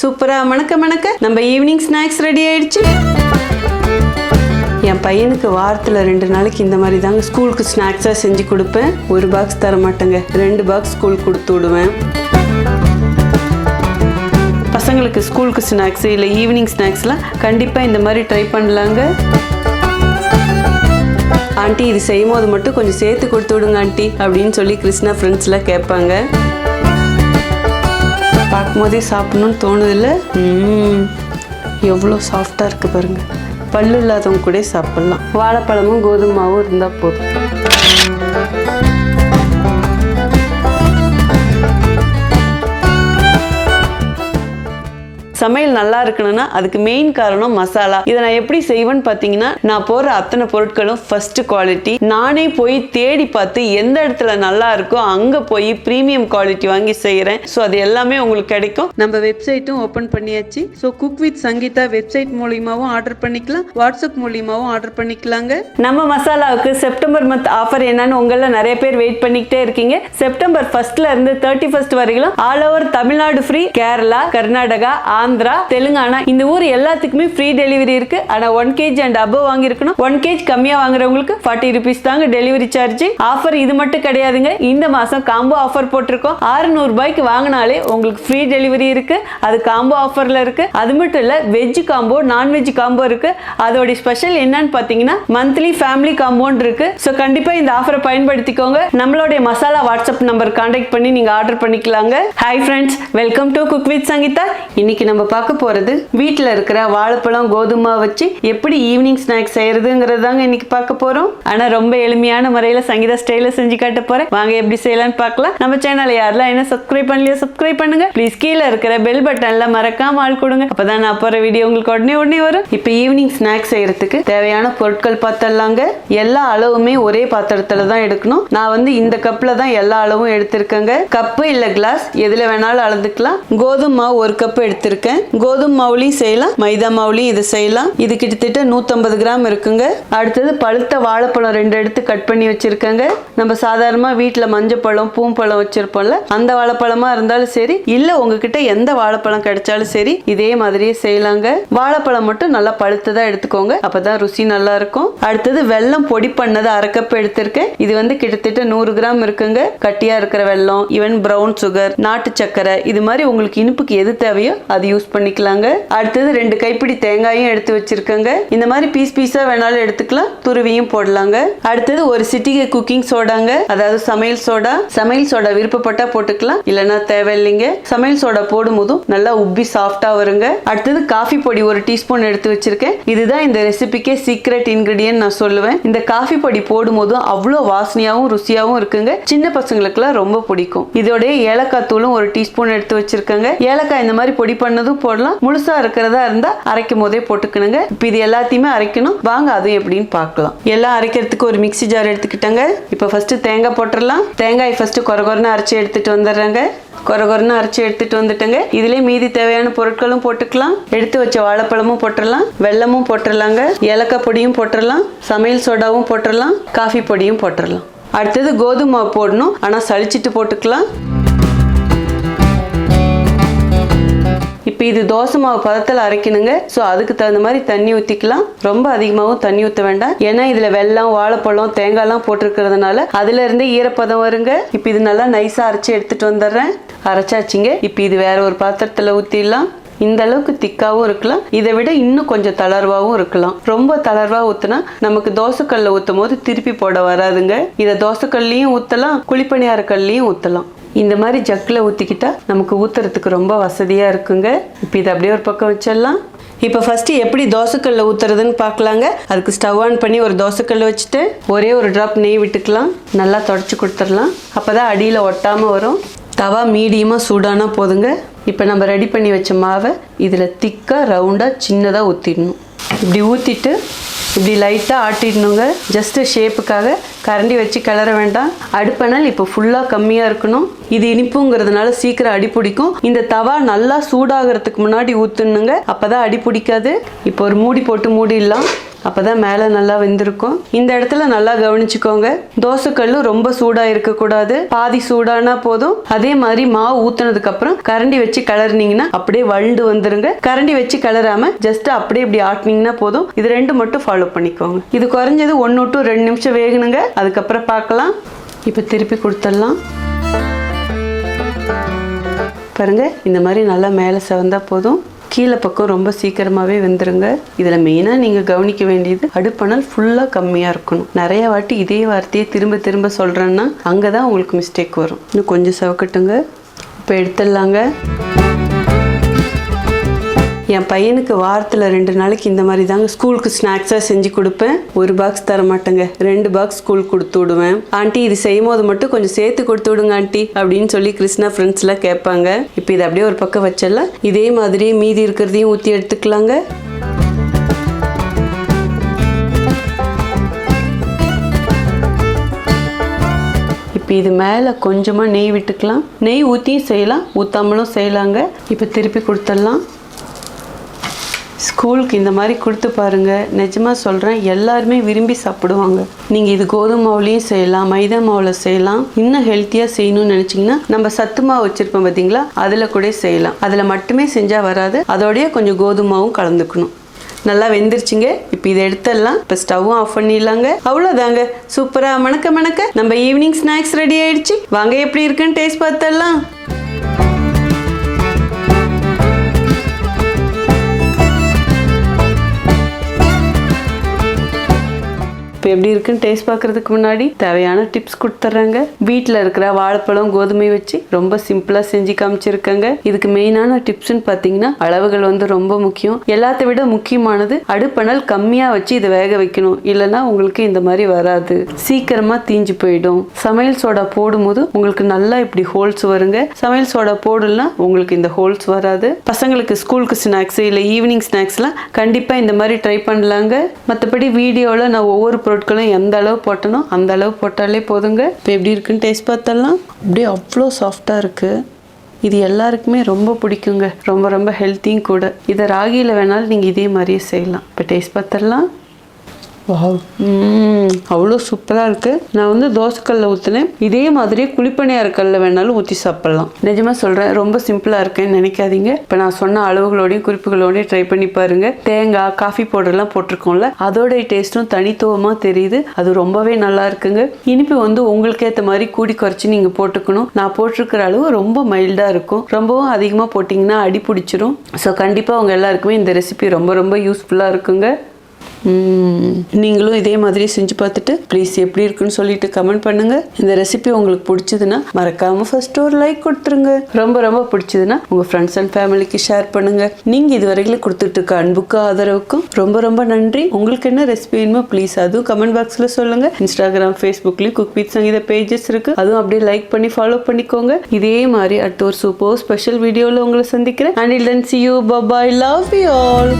சூப்பரா மணக்க மணக்க. நம்ம ஈவினிங் ஸ்நாக்ஸ் ரெடி ஆயிடுச்சு. என் பையனுக்கு வாரத்தில் ரெண்டு நாளைக்கு இந்த மாதிரி தாங்க ஸ்கூலுக்கு ஸ்நாக்ஸாக செஞ்சு கொடுப்பேன். ஒரு பாக்ஸ் தர மாட்டேங்க ரெண்டு பாக்ஸ் ஸ்கூலுக்கு கொடுத்து விடுவேன். பசங்களுக்கு ஸ்கூலுக்கு ஸ்நாக்ஸ் இல்லை ஈவினிங் ஸ்நாக்ஸ்லாம் கண்டிப்பாக இந்த மாதிரி ட்ரை பண்ணலாங்க. ஆண்டி இது செய்யும் போது மட்டும் கொஞ்சம் சேர்த்து கொடுத்து விடுங்க ஆண்டி அப்படின்னு சொல்லி கிருஷ்ணா ஃப்ரெண்ட்ஸ்லாம் கேட்பாங்க. பார்க்கும்போதே சாப்பிடணும்னு தோணுதில்ல? எவ்வளோ சாஃப்டாக இருக்குது பாருங்கள் பல்லு இல்லாதவங்க கூட சாப்பிட்லாம். வாழைப்பழமும் கோதுமாவும் இருந்தால் போதும். சமையல் நல்லா இருக்கணும்னா அதுக்கு மெயின் காரணம் மசாலா. இதை நான் எப்படி செய்வேன்னு பார்த்தீங்கன்னா நான் போடுற அத்தனை பொருட்களும் ஃபர்ஸ்ட் குவாலிட்டி நானே போய் தேடி பார்த்து எந்த இடத்துல நல்லா இருக்கோ அங்கே போய் ப்ரீமியம் குவாலிட்டி வாங்கி செய்கிறேன் ஸோ அது எல்லாமே உங்களுக்கு கிடைக்கும். நம்ம வெப்சைட்டும் ஓப்பன் பண்ணியாச்சு. So cook with Sangeeta website மூலியமாகவும் ஆர்டர் பண்ணிக்கலாம். வாட்ஸ்அப் மூலியமாகவும் ஆர்டர் பண்ணிக்கலாங்க. நம்ம மசாலாவுக்கு செப்டம்பர் மந்த் ஆஃபர் என்னன்னு உங்கள நிறைய பேர் வெயிட் பண்ணிக்கிட்டே இருக்கீங்க. செப்டம்பர் ஃபர்ஸ்ட்ல இருந்து தேர்ட்டி ஃபர்ஸ்ட் வரைக்கும் all over Tamil Nadu free Kerala Karnataka Andhra Telangana இந்த ஊர் எல்லாத்துக்குமே ஃப்ரீ டெலிவரி இருக்கு. ஆனா ஒன் கேஜி அண்ட் அபவ் வாங்கியிருக்கணும். ஒன் கேஜ் கம்மியா வாங்குறவங்களுக்கு ஃபார்ட்டி ருபீஸ் தாங்க டெலிவரி சார்ஜ் ஆஃபர் இது மட்டும் கிடையாதுங்க. இந்த மாசம் காம்போ ஆஃபர் போட்டிருக்கோம். 600 ரூபாய்க்கு வாங்கினாலே உங்களுக்கு ஃப்ரீ டெலிவரி இருக்கு. அது காம்போ ஆஃபர்ல இருக்கு. அது மட்டும் இல்ல வெஜ் காம்போ நான்வெஜ் காம்போ இருக்கு. அதோட ஸ்பெஷல் என்னன்னு பாத்தீங்கன்னா மந்த்லி ஃபேமிலி காம்போன்னு இருக்கு. ஸோ கண்டிப்பா இந்த ஆஃபரை பயன்படுத்திக்கோங்க. நம்மளுடைய மசாலா வாட்ஸ்அப் நம்பர் கான்டாக்ட் பண்ணி நீங்க ஆர்டர் பண்ணிக்கலாங்க. Hi friends welcome to cook with Sangeeta இன்னைக்கு நம்ம பார்க்க போறது வீட்டில் இருக்கிற வாழைப்பழம் கோதுமை வச்சு எப்படி ஈவினிங் ஸ்நாக்ஸ் செய்யறதுங்கிறது தாங்க இன்னைக்கு பார்க்க போறோம். ஆனா ரொம்ப எளிமையான முறையில் சங்கீதா ஸ்டைல செஞ்சு காட்ட போறேன். வாங்க எப்படி செய்யலாம்னு பார்க்கலாம். நம்ம சேனலை யாரெல்லாம் என்ன சப்ஸ்கிரைப் பண்ணலையோ சப்ஸ்கிரைப் பண்ணுங்க. ப்ளீஸ் கீழே இருக்கிற பெல் பட்டன்ல மறக்காம ஆள் கொடுங்க. அப்பதான் நான் போற வீடியோ உங்களுக்கு உடனே உடனே வரும். இப்போ ஈவினிங் ஸ்நாக்ஸ் செய்யறதுக்கு தேவையான பொருட்கள் பார்த்தலாங்க எல்லா அளவுமே ஒரே பாத்திரத்துல தான் எடுக்கணும். நான் வந்து இந்த கப்ல தான் எல்லா அளவும் எடுத்திருக்கேங்க. கப்பு இல்ல கிளாஸ் எதுல வேணாலும் அளந்துக்கலாம். கோதுமை மாவு ஒரு கப் எடுத்திருக்கேன். கோதுமை மாவுலையும் செய்யலாம் மைதா மாவுலையும் இது செய்யலாம். இது கிட்டத்தட்ட 150 கிராம் இருக்குங்க. அடுத்தது பழுத்த வாழைப்பழம் ரெண்டு எடுத்து கட் பண்ணி வச்சிருக்கேங்க. நம்ம சாதாரணமா வீட்டில் மஞ்சப்பழம் பூம்பழம் வச்சிருப்போம்ல அந்த வாழைப்பழமா இருந்தாலும் சரி இல்ல உங்ககிட்ட எந்த வாழைப்பழம் கிடைச்சாலும் சரி இதே மாதிரியே செய்யலாங்க. வாழைப்பழம் மட்டும் நல்லா பழுத்ததா எடுத்துக்கோங்க. அப்பதான் ருசி நல்லா இருக்கும். அடுத்தது வெல்லம் பொடி பண்ணது அரை எடுத்திருக்கேன். இது வந்து கிட்டத்தட்ட நூறு கிராம் இருக்குங்க. கட்டியா இருக்கிற வெல்லம் ஈவன் பிரவுன் சுகர் நாட்டு சக்கரை இது மாதிரி உங்களுக்கு இனிப்புக்கு எது தேவையோ அது யூஸ் பண்ணிக்கலாங்க. அடுத்தது ரெண்டு கைப்பிடி தேங்காயும் எடுத்து வச்சிருக்கேங்க. இந்த மாதிரி பீஸ் பீஸா வேணாலும் எடுத்துக்கலாம். துருவியும் போடலாங்க. அடுத்தது ஒரு சிட்டிகை குக்கிங் சோடாங்க அதாவது சமையல் சோடா. சமையல் சோடா விருப்பப்பட்டா போட்டுக்கலாம். இல்லைன்னா தேவையில்லைங்க. சமையல் சோடா போடும்போதும் நல்லா உப்பி சாஃப்டா வருங்க. அடுத்தது காஃபி பொடி ஒரு டீஸ்பூன் எடுத்து வச்சிருக்கேன். இதுதான் இந்த ரெசிபிக்கே சீக்ரெட் இன்கிரிடியன்ட் நான் சொல்லுவேன். இந்த காஃபி பொடி போடும்போதும் அவ்வளோ வாசனையாவும் ருசியாவும் இருக்குங்க. சின்ன பசங்களுக்குலாம் ரொம்ப பிடிக்கும். இதோடைய ஏலக்காய் தூளும் ஒரு டீஸ்பூன் எடுத்து வச்சிருக்கேங்க. ஏலக்காய் இந்த மாதிரி பொடி இருக்கிறதும் போடலாம். முழுசா இருக்கிறதா இருந்தா அரைக்கும் போதே போட்டுக்கணுங்க. இப்போ இது எல்லாத்தையுமே அரைக்கணும். வாங்க அதுவும் எப்படின்னு பார்க்கலாம். எல்லாம் அரைக்கிறதுக்கு ஒரு மிக்ஸி ஜார் எடுத்துக்கிட்டேங்க. இப்போ ஃபர்ஸ்ட் தேங்காய் போட்டுடலாம். தேங்காய் ஃபர்ஸ்ட் கொரகொரன்னு அரைச்சி எடுத்துட்டு வந்துடுறேங்க. கொரகொரன்னு அரைச்சி எடுத்துட்டு வந்துட்டேங்க. இதுலயே மீதி தேவையான பொருட்களும் போட்டுக்கலாம். எடுத்து வச்ச வாழைப்பழமும் போட்டுடலாம். வெல்லமும் போட்டுடலாங்க. ஏலக்காய் பொடியும் போட்டுடலாம். சமையல் சோடாவும் போட்டுடலாம். காஃபி பொடியும் போட்டுடலாம். அடுத்தது கோதுமை மாவு போடணும். ஆனால் சளிச்சிட்டு போட்டுக்கலாம். இப்போ இது தோசை மாவு பதத்தில் அரைக்கணுங்க. ஸோ அதுக்கு தகுந்த மாதிரி தண்ணி ஊற்றிக்கலாம் ரொம்ப அதிகமாகவும் தண்ணி ஊற்ற வேண்டாம். ஏன்னா இதில் வெல்லம் வாழைப்பழம் தேங்காய்லாம் போட்டிருக்கிறதுனால அதுலேருந்து ஈரப்பதம் வருங்க. இப்போ இது நல்லா நைஸாக அரைச்சி எடுத்துகிட்டு வந்துடுறேன். அரைச்சாச்சுங்க. இப்போ இது வேற ஒரு பாத்திரத்தில் ஊற்றிடலாம் இந்த அளவுக்கு திக்காவும் இருக்கலாம். இதை விட இன்னும் கொஞ்சம் தளர்வாகவும் இருக்கலாம். ரொம்ப தளர்வா ஊத்துனா நமக்கு தோசைக்கல்ல ஊத்தும் போது திருப்பி போட வராதுங்க. இதை தோசைக்கல்லையும் ஊத்தலாம். குழிப்பணியார கல்லையும் ஊத்தலாம். இந்த மாதிரி ஜக்கில் ஊற்றிக்கிட்டா நமக்கு ஊற்றுறதுக்கு ரொம்ப வசதியாக இருக்குங்க. இப்போ இதை அப்படியே ஒரு பக்கம் வச்சிடலாம். இப்போ ஃபஸ்ட்டு எப்படி தோசைக்கல்ல ஊற்றுறதுன்னு பார்க்கலாங்க. அதுக்கு ஸ்டவ் ஆன் பண்ணி ஒரு தோசைக்கல்ல வச்சுட்டு ஒரே ஒரு ட்ராப் நெய் விட்டுக்கலாம். நல்லா தொடச்சி கொடுத்துடலாம். அப்போ தான் அடியில் ஒட்டாமல் வரும். தவா மீடியமாக சூடானா போதுங்க. இப்போ நம்ம ரெடி பண்ணி வச்ச மாவை இதில் திக்காக ரவுண்டாக சின்னதாக ஊற்றிடணும் இப்படி ஊற்றிட்டு இப்படி லைட்டாக ஆட்டிடணுங்க. ஜஸ்ட்டு ஷேப்புக்காக கரண்டி வச்சு கிளற வேண்டாம். அடுப்பணல் இப்போ ஃபுல்லாக கம்மியாக இருக்கணும். இது இனிப்புங்கிறதுனால சீக்கிரம் அடி பிடிக்கும். இந்த தவா நல்லா சூடாகிறதுக்கு முன்னாடி ஊற்றணுங்க அப்போ தான் அடி பிடிக்காது. இப்போ ஒரு மூடி போட்டு மூடிடலாம். அப்பதான் மேலே நல்லா வெந்திருக்கும். இந்த இடத்துல நல்லா கவனிச்சுக்கோங்க. தோசைக்கல்லு ரொம்ப சூடா இருக்கக்கூடாது. பாதி சூடானா போதும். அதே மாதிரி மாவு ஊத்துனதுக்கு அப்புறம் கரண்டி வச்சு கிளறினீங்கன்னா அப்படியே வழுண்டு வந்துருங்க. கரண்டி வச்சு கிளறாம ஜஸ்ட் அப்படியே இப்படி ஆட்டினீங்கன்னா போதும். இது ரெண்டு மட்டும் ஃபாலோ பண்ணிக்கோங்க. இது குறைஞ்சது ஒன்று டு ரெண்டு நிமிஷம் வேகணுங்க. அதுக்கப்புறம் பார்க்கலாம். இப்போ திருப்பி கொடுத்துடலாம். பாருங்க இந்த மாதிரி நல்லா மேலே செவந்தா போதும். கீழே பக்கம் ரொம்ப சீக்கிரமாகவே வெந்துருங்க. இதில் மெயினாக நீங்கள் கவனிக்க வேண்டியது அடுப்பணல் ஃபுல்லாக கம்மியாக இருக்கணும். நிறைய வாட்டி இதே வார்த்தையை திரும்ப திரும்ப சொல்கிறேன்னா அங்கே தான் உங்களுக்கு மிஸ்டேக் வரும். இன்னும் கொஞ்சம் சவக்கட்டுங்க. இப்போ எடுத்துடலாங்க. என் பையனுக்கு வாரத்தில் ரெண்டு நாளைக்கு இந்த மாதிரி தாங்க ஸ்கூலுக்கு ஸ்நாக்ஸாக செஞ்சு கொடுப்பேன். ஒரு பாக்ஸ் தர மாட்டேங்க. ரெண்டு பாக்ஸ் ஸ்கூல் கொடுத்து விடுவேன். ஆண்டி இது செய்யும் போது மட்டும் கொஞ்சம் சேர்த்து கொடுத்து விடுங்க ஆண்டி அப்படின்னு சொல்லி கிருஷ்ணா ஃப்ரெண்ட்ஸ்லாம் கேட்பாங்க. இப்போ இதை அப்படியே ஒரு பக்கம் வச்சிடலாம் இதே மாதிரி மீதி இருக்கிறதையும் ஊற்றி எடுத்துக்கலாங்க. இப்போ இது மேலே கொஞ்சமாக நெய் விட்டுக்கலாம். நெய் ஊற்றியும் செய்யலாம். ஊற்றாமலும் செய்யலாங்க. இப்போ திருப்பி கொடுத்துடலாம். ஸ்கூலுக்கு இந்த மாதிரி கொடுத்து பாருங்க. நிஜமாக சொல்கிறேன் எல்லாருமே விரும்பி சாப்பிடுவாங்க. நீங்கள் இது கோதுமை மாவுலேயும் செய்யலாம் மைதா மாவில் செய்யலாம். இன்னும் ஹெல்த்தியாக செய்யணும்னு நினச்சிங்கன்னா நம்ம சத்து மாவு வச்சுருப்போம் பார்த்தீங்களா அதில் கூட செய்யலாம். அதில் மட்டுமே செஞ்சால் வராது. அதோடய கொஞ்சம் கோதுமாவும் கலந்துக்கணும். நல்லா வெந்துருச்சுங்க. இப்போ இதை எடுத்துடலாம். இப்போ ஸ்டவ்வும் ஆஃப் பண்ணிடலாங்க. அவ்வளோதாங்க சூப்பராக மணக்க மணக்க நம்ம ஈவினிங் ஸ்நாக்ஸ் ரெடி ஆயிடுச்சு. வாங்க எப்படி இருக்குன்னு டேஸ்ட் பார்த்துடலாம். இப்போ எப்படி இருக்குன்னு டேஸ்ட் பார்க்கறதுக்கு முன்னாடி தேவையான டிப்ஸ் கொடுத்துட்றாங்க. வீட்டில் இருக்கிற வாழைப்பழம் கோதுமை வச்சு ரொம்ப சிம்பிளாக செஞ்சு காமிச்சிருக்காங்க. இதுக்கு மெயினான டிப்ஸ்னு பார்த்தீங்கன்னா அளவுகள் வந்து ரொம்ப முக்கியம். எல்லாத்தை விட முக்கியமானது அடுப்பணல் கம்மியாக வச்சு இதை வேக வைக்கணும். இல்லைன்னா உங்களுக்கு இந்த மாதிரி வராது. சீக்கிரமாக தீஞ்சு போயிடும். சமையல் சோடா போடும்போது உங்களுக்கு நல்லா இப்படி ஹோல்ஸ் வருங்க. சமையல் சோடா போடலாம் உங்களுக்கு இந்த ஹோல்ஸ் வராது. பசங்களுக்கு ஸ்கூலுக்கு ஸ்நாக்ஸ் இல்லை ஈவினிங் ஸ்நாக்ஸ்லாம் கண்டிப்பாக இந்த மாதிரி ட்ரை பண்ணலாங்க. மற்றபடி வீடியோவில் நான் ஒவ்வொரு பொருட்களும் எந்த அளவு போட்டனோ அந்த அளவு போட்டாலே போதுங்க. இப்போ எப்படி இருக்குன்னு டேஸ்ட் பார்த்தலாம் அப்படியே அவ்வளோ சாஃப்டாக இருக்குது இது எல்லாருக்குமே ரொம்ப பிடிக்குங்க. ரொம்ப ரொம்ப ஹெல்த்தியும் கூட. இதை ராகியில் வேணாலும் நீங்கள் இதே மாதிரியே செய்யலாம். இப்போ டேஸ்ட் பார்த்துடலாம். அவ்வளோ சூப்பராக இருக்குது நான் வந்து தோசைக்கல்ல ஊற்றினேன் இதே மாதிரி குழிப்பணியார கல்ல வேணாலும் ஊற்றி சாப்பிட்லாம். நிஜமாக சொல்கிறேன் ரொம்ப சிம்பிளாக இருக்கேன்னு நினைக்காதீங்க. இப்போ நான் சொன்ன அளவுகளோடையும் குறிப்புகளோடையும் ட்ரை பண்ணி பாருங்கள் தேங்காய் காஃபி பவுடர்லாம் போட்டிருக்கோம்ல அதோடைய டேஸ்ட்டும் தனித்துவமாக தெரியுது. அது ரொம்பவே நல்லா இருக்குங்க. இனிப்பு வந்து உங்களுக்கு ஏற்ற மாதிரி கூடி குறைச்சி நீங்கள் போட்டுக்கணும். நான் போட்டிருக்கிற அளவு ரொம்ப மைல்டாக இருக்கும். ரொம்பவும் அதிகமாக போட்டிங்கன்னா அடி பிடிச்சிரும். ஸோ கண்டிப்பாக உங்கள் எல்லாருக்குமே இந்த ரெசிபி ரொம்ப ரொம்ப யூஸ்ஃபுல்லாக இருக்குங்க. நீங்களும் இதே மாதிரி செஞ்சு பார்த்துட்டு ப்ளீஸ் எப்படி இருக்குன்னு சொல்லிட்டு கமெண்ட் பண்ணுங்க. இந்த ரெசிபி உங்களுக்கு பிடிச்சதுன்னா மறக்காம ஃபர்ஸ்ட் ஒரு லைக் கொடுத்துருங்க. ரொம்ப ரொம்ப பிடிச்சதுன்னா உங்க ஃப்ரெண்ட்ஸ் அண்ட் ஃபேமிலிக்கு ஷேர் பண்ணுங்க. நீங்க இதுவரையிலும் கொடுத்துட்டு இருக்க அன்புக்கும் ஆதரவுக்கும் ரொம்ப ரொம்ப நன்றி. உங்களுக்கு என்ன ரெசிபி வேணுமோ ப்ளீஸ் அதுவும் கமெண்ட் பாக்ஸ்ல சொல்லுங்க. இன்ஸ்டாகிராம் ஃபேஸ்புக்லயும் குக் வித் சங்கீத பேஜஸ் இருக்கு. அதுவும் அப்படியே லைக் பண்ணி ஃபாலோ பண்ணிக்கோங்க. இதே மாதிரி அடுத்த ஒரு சூப்பர் ஸ்பெஷல் வீடியோவில் உங்களை சந்திக்கிறேன். And I'll see you bye bye love you all